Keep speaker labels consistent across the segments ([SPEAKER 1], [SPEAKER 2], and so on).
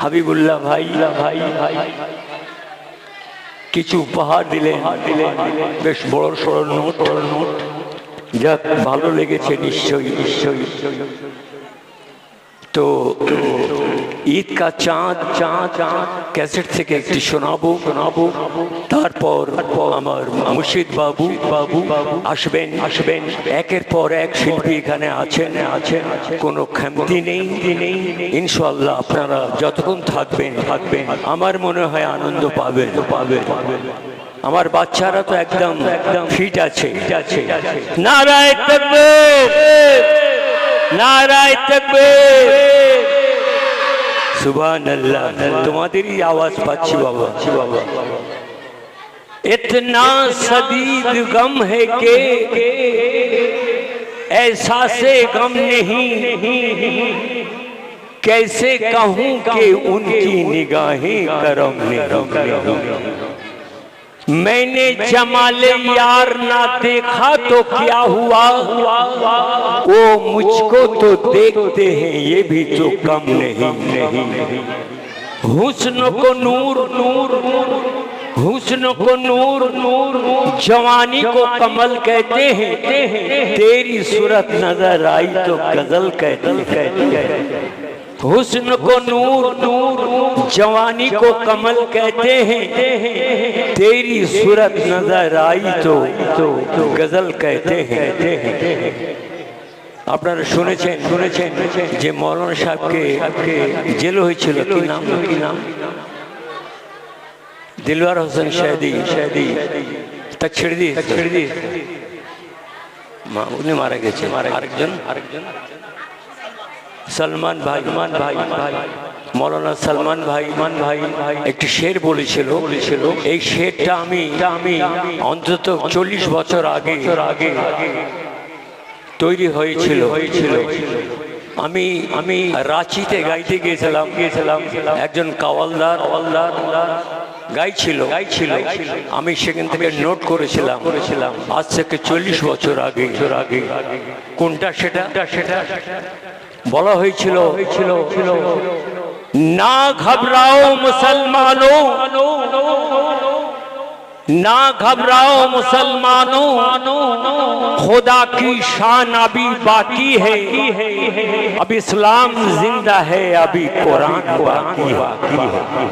[SPEAKER 1] হাবিবুল্লাহ ভাই ভাই ভাই কিছু উপহার দিলে দিলেন। বেশ বড় সড় নোট। বড় নোট যা ভালো লেগেছে নিশ্চয়ই নিশ্চয়ই। তো ঈদ কা চাঁদ চাঁদ চাঁদ, ক্যাসেট থেকে একটি শোনাবো শোনাবো। তারপর আমার মুর্শিদ বাবু বাবু আসবেন আসবেন। একের পর এক শিল্পী এখানে আছেন আছেন। কোনো খামতি নেই। নেই ইনশাল্লাহ আপনারা যতক্ষণ থাকবেন থাকবেন, আমার মনে হয় আনন্দ পাবেন। পাবেন পাবেন আমার বাচ্চারা তো একদম একদম ফিট আছে আছে। নারায় তকবীর নারায় তকবীর। سبحان اللہ، تمہاری آواز پاچھی بابا۔ اتنا صدید غم ہے کہ احساس غم نہیں۔ کیسے کہوں کہ ان کی نگاہیں کرم نہیں۔ میں نے جمال یار نہ دیکھا تو کیا ہوا؟ وہ مجھ کو تو دیکھتے ہیں، یہ بھی تو کم نہیں۔ حسن کو نور نور حسن کو نور نور جوانی کو کمل کہتے ہیں۔ تیری صورت نظر آئی تو گزل کہتے ہیں۔ حسن کو نور نور جوانی کو کمل کہتے ہیں۔ تیری صورت نظر آئی تو گزل کہتے ہیں۔ اپنا رشونے چین جے جی مولانا شاہب کے جلو ہی چھلو کی نام؟ کی نام دلوار حسن شہدی شہدی۔ تکشڑ دی۔ تکشڑ دی۔ ماں انہیں مارے گے چھے مارے সলমান ভাই মান ভাই ভাই, মৌলানা সলমান ভাই মান ভাই ভাই, একটি শের বলেছিল। বলেছিল এই শেরটা আমি আমি অন্তত চল্লিশ বছর আগে আগে তৈরি হয়েছিল। হয়েছিল আমি আমি রাঁচিতে গাইতে গিয়েছিলাম। গিয়েছিলাম একজন কাওয়ালদার কাওয়ালদার গাইছিল। গাইছিল আমি সেখান থেকে নোট করেছিলাম। করেছিলাম আজ থেকে চল্লিশ বছর আগে। আগে কোনটা সেটা সেটা? বলা হয়েছিল না ঘবরাও মুসলমানো نہ گھبراؤ مسلمانوں خدا کی شان ابھی باقی ہے اب اسلام زندہ ہے ابھی قرآن باقی ہے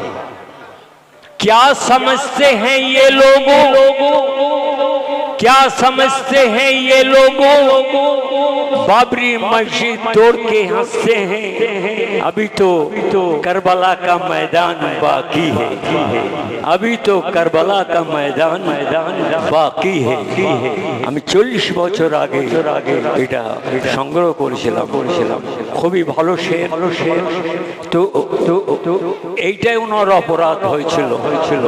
[SPEAKER 1] کیا سمجھتے ہیں یہ لوگوں؟ क्या समझते हैं ये लोगों बाबरी मस्जिद तोड़ के हंसते हैं अभी तो तो करबला का मैदान बाकी है अभी तो करबला का मैदान मैदान বাকি হে আমি চল্লিশ বছর আগে আগে এটা সংগ্রহ করেছিলাম করেছিলাম খুবই ভালো শের ভালো শের তো তো তো এইটাই ওনার অপরাধ হয়েছিল হয়েছিল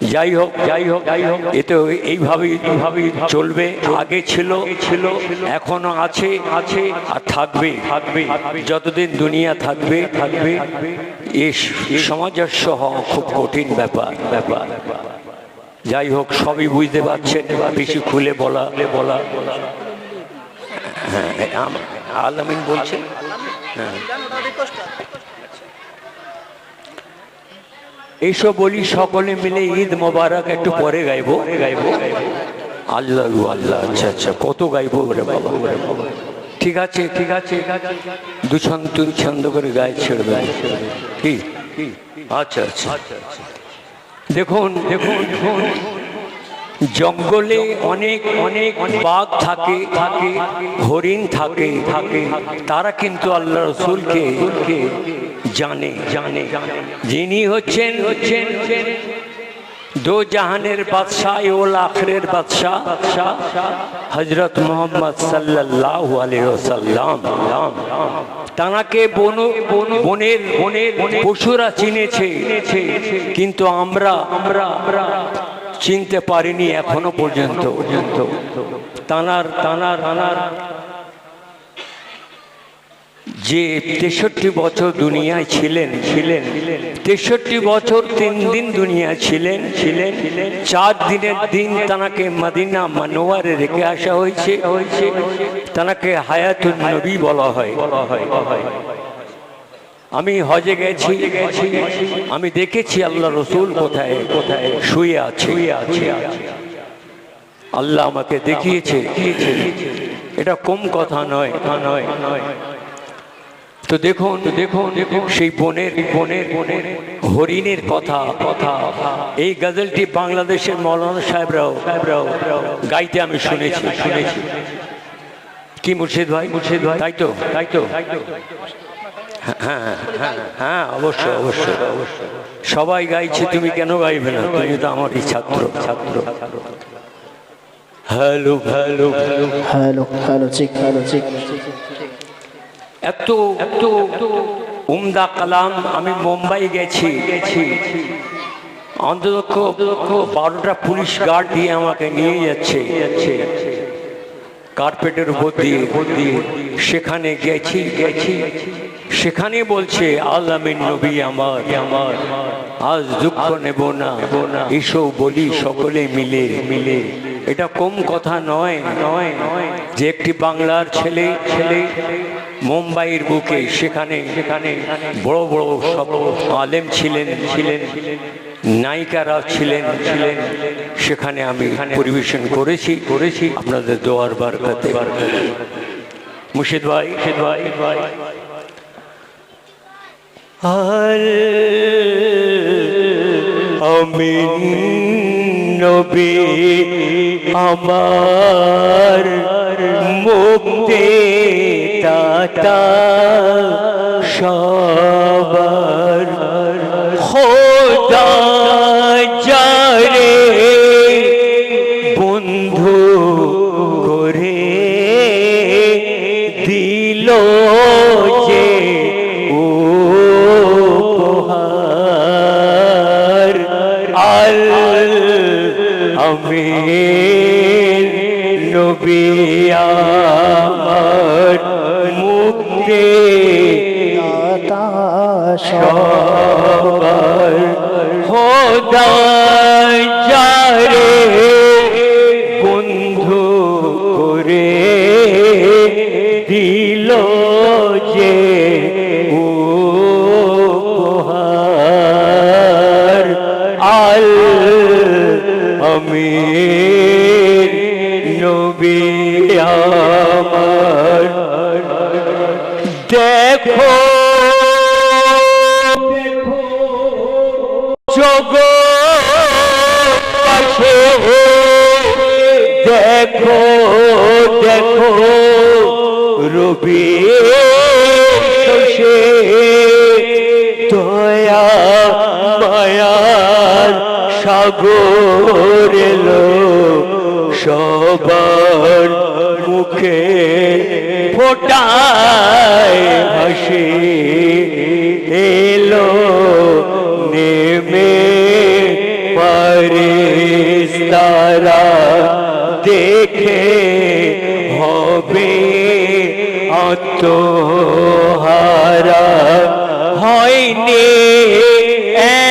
[SPEAKER 1] যাই হোক যাই হোক যাই হোক এতে এইভাবেই এইভাবেই চলবে। আগে ছিল ছিল এখনও আছে আছে আর থাকবে। থাকবে যতদিন দুনিয়া থাকবে থাকবে এই সমাজের সহ খুব কঠিন ব্যাপার। ব্যাপার। যাই হোক সবই বুঝতে পারছেন বেশি খুলে বলা বলা হ্যাঁ আলামিন বলছেন হ্যাঁ। এইসব বলি সকলে মিলে ঈদ মোবারক একটু পরে গাইবো। গাইবো আল্লাহ আল্লাহ আচ্ছা আচ্ছা কত গাইবো রে বাবা। ঠিক আছে ঠিক আছে। দু ছন্দ তিন ছন্দ করে গায়ে ছেড়ে দেয় কি? আচ্ছা আচ্ছা। দেখুন দেখুন দেখুন। জঙ্গলে অনেক অনেক বাঘ থাকে থাকে, হরিণ থাকে থাকে। তারা কিন্তু আল্লাহ রসুলকে জানে জানে। যিনি হচ্ছেন হচ্ছেন দো জাহানের বাদশাহ ওল আখরের বাদশাহ হজরত মোহাম্মদ সাল্লাহ আলাইসাল্লাম তানাকে বন, বনের বনের পশুরা চিনেছে, কিন্তু আমরা আমরা আমরা চিনতে পারিনি এখনও পর্যন্ত। পর্যন্ত তানার তানার তানার যে তেষট্টি বছর দুনিয়ায় ছিলেন ছিলেন। তেষট্টি বছর তিন দিন দুনিয়া ছিলেন ছিলেন। চার দিনের দিন তানাকে মদিনা মানোয়ারে রেখে আসা হয়েছে। হয়েছে তানাকে হায়াতুল নবী বলা হয়। বলা হয় আমি হজে গেছি। আমি দেখেছি আল্লাহ রসুল কোথায় কোথায় শুয়ে আছে। আল্লাহ আমাকে দেখিয়েছে। এটা কম কথা নয় নয় নয়। তো দেখুন দেখুন দেখুন সেই বনের বনের বনের হরিণের কথা কথা। এই গজলটি বাংলাদেশের মৌলানা সাহেবরাও সাহেবরাও গাইতে আমি শুনেছি শুনেছি। কি মুর্শিদ ভাই? মুর্শিদ ভাই? তাই তো? তাই তো। হ্যাঁ হ্যাঁ হ্যাঁ অবশ্যই অবশ্যই অবশ্যই। সবাই গাইছে তুমি কেন গাইবে না? তুমি তো আমারই ছাত্র। ছাত্র। Hello hello hello.
[SPEAKER 2] Hello hello check hello check.
[SPEAKER 1] এত এত উমদা কালাম আমি মুম্বাই গেছি। গেছি অন্তত বারোটা পুলিশ গার্ড দিয়ে আমাকে নিয়ে যাচ্ছে। যাচ্ছে কার্পেটের উপর দিয়ে। দিয়ে সেখানে গেছি গেছি। সেখানে বলছে আল্লামিন নবী আমার। আমার আজ দুঃখ নেব না। না এসো বলি সকলে মিলে। মিলে এটা কম কথা নয়। নয় নয় যে একটি বাংলার ছেলে ছেলে মুম্বাইয়ের বুকে সেখানে সেখানে বড় বড় সব আলেম ছিলেন ছিলেন নায়িকারা ছিলেন ছিলেন। সেখানে আমি পরিবেশন করেছি করেছি। আপনাদের দোয়ার বারকাতে। মুর্শিদ ভাই মুর্শিদ ভাই। ভাই আর আমিন নবী আমার মুক্তি দাতা সবার বন্ধু করে দিল যে উপহার আল আমির নবী যারে বন্ধু করে দিল যে উপহার আল আমির নবী। রবি সে দয়া মায়ার সাগর এলো সবার মুখে ফোটায় হাসি। আত্মহারা হয়নি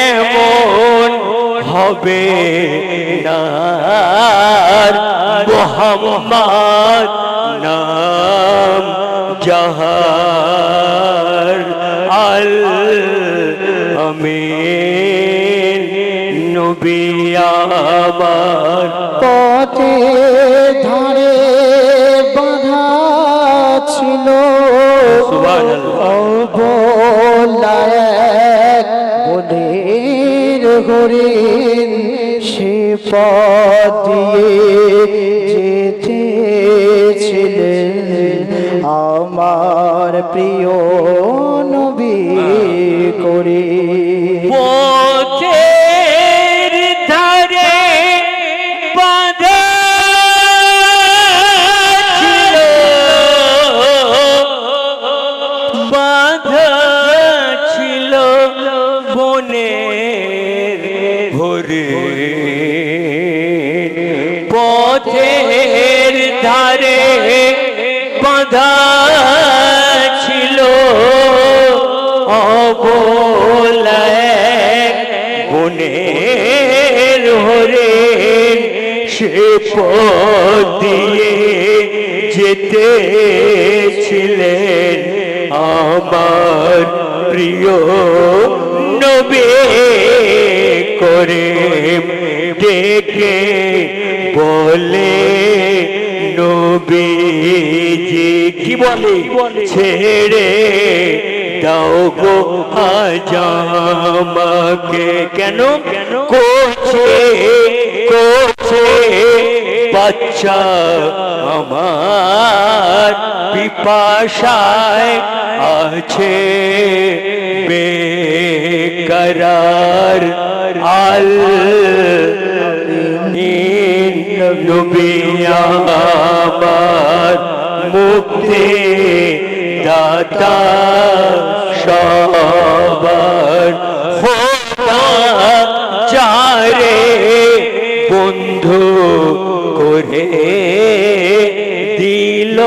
[SPEAKER 1] এমন হবে না। মোহাম্মদ নাম জাহার আল আমিন নবী আমার
[SPEAKER 2] পথে বনের হরিণ সে দিয়ে যেতেছিলেন। আমার প্রিয় নবী করে
[SPEAKER 1] অবলায় বনের হরে সে দিয়ে যেতে ছিলেন আমার প্রিয় নবী। করে ডেকে বলে, নবীজি, কি বলে? ছেড়ে দাও গো আজ আমাকে কেন কেন কোছে কোছে বাচ্চা আমার পিপাসায় আছে বেকরার আল নবী আমার মুক্তি দাতা চারে বন্ধু করে দিল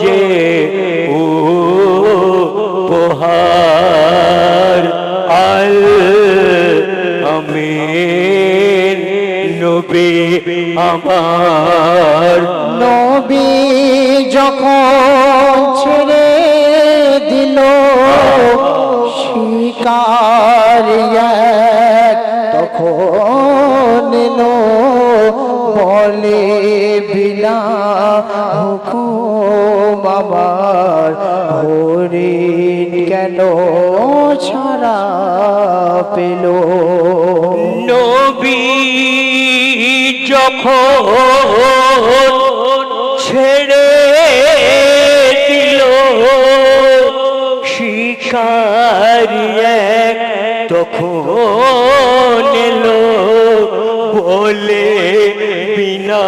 [SPEAKER 1] যে ও পোহার আল আমিন নবী আমার
[SPEAKER 2] বিনা হুকুম আমার। হরিণ কেন ছাড়া পেল?
[SPEAKER 1] নবী যখন ছেড়ে দিল, শিকারি এক তখন এলো বলে বিনা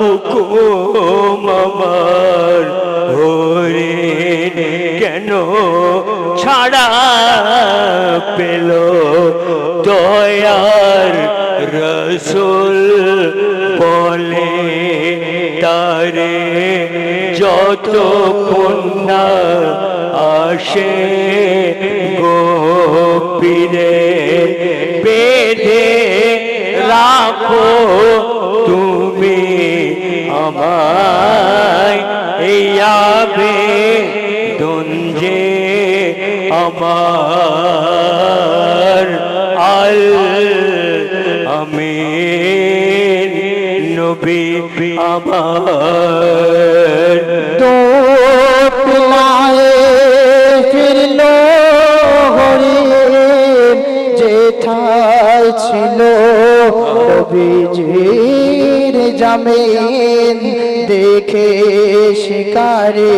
[SPEAKER 1] হুকুম আমার হরিণ কেন ছাড়া পেল দয়ার রসুল বলে তারে? যত কন্যা আসে গোপীরে বেঁধে রাখো আবে দঞ্জে আমার আল আমিন নবী আমার।
[SPEAKER 2] তো ছিল নবীজির জামিন। দেখে শিকারে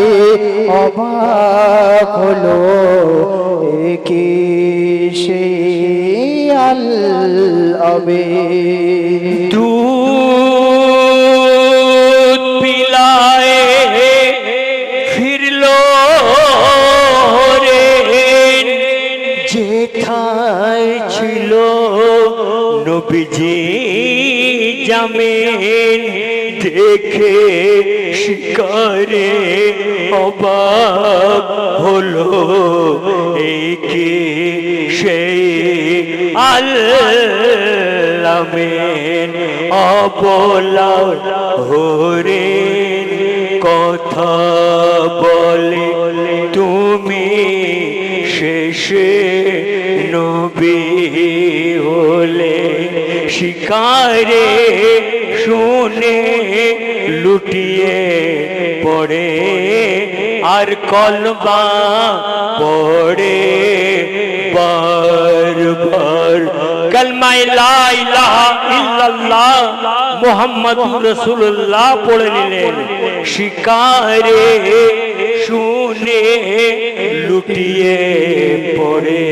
[SPEAKER 2] অবাক হলো।
[SPEAKER 1] আল্লামেন অবলা হরিণ কথা বলে তুমি শেষে নবী হলে। শিকারে শুনে লুটিয়ে পড়ে আর কলবা পড়ে বারবার কলমায় লা ইলাহা ইল্লাল্লাহ মুহাম্মাদুর রাসূলুল্লাহ পড়ে নিলেন। শিকারে শুনে লুটিয়ে পড়ে।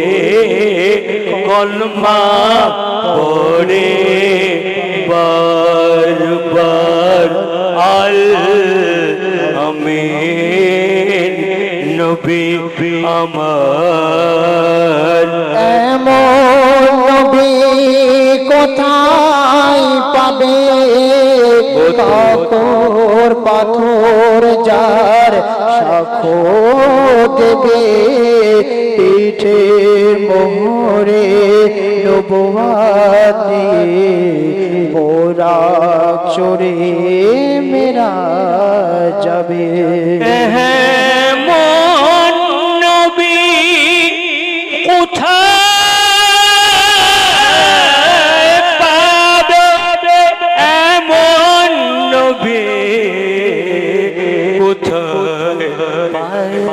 [SPEAKER 1] কলমা পড়ে বারবার নবী আমার।
[SPEAKER 2] এমন নবী কোথায় পাবে? পাথর পাথর যার সাক্ষ্য দেবে। পিঠে মোহরে নবুয়াত মোরা চড়ে মেরা যাবে।
[SPEAKER 1] এমন কোথায় এমন নবী কোথায় পাবে?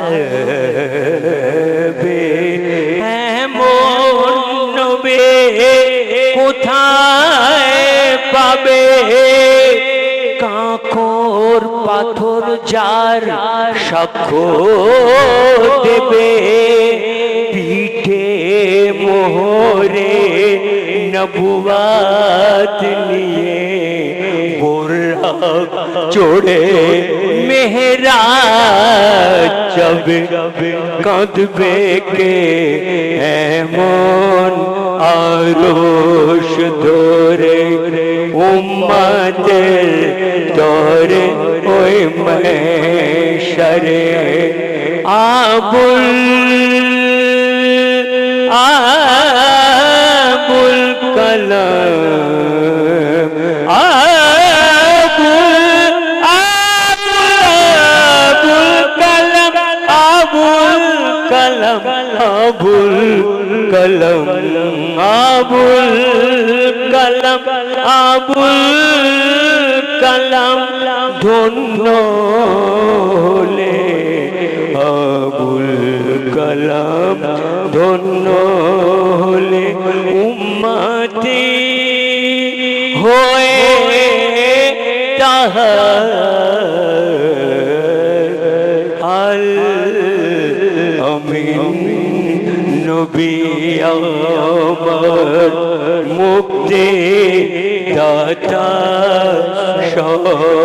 [SPEAKER 1] পাবে? কাঁকর পাথর যার সাক্ষ্য দেবে। নবুয়াত নিয়ে চড়ে মেহরা যাবে কাঁদবে কে এমন আরোশ ধরে উম্মাদের তরে ওই মহেশরে আবুল আবুল কলম আবুল আবুল কলম আবুল কলম আবুল কলম আবুল কলম আবুল কলম ধন্য আবুল কলম ধন্য উম্মতি হয়ে তাহার আল আমিন নবী আমার মুক্তি দাতা সবার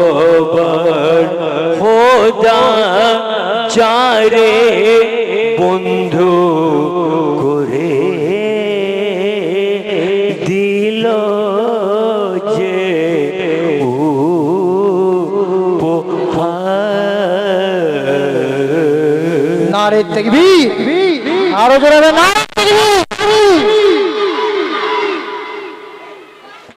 [SPEAKER 1] উপহার।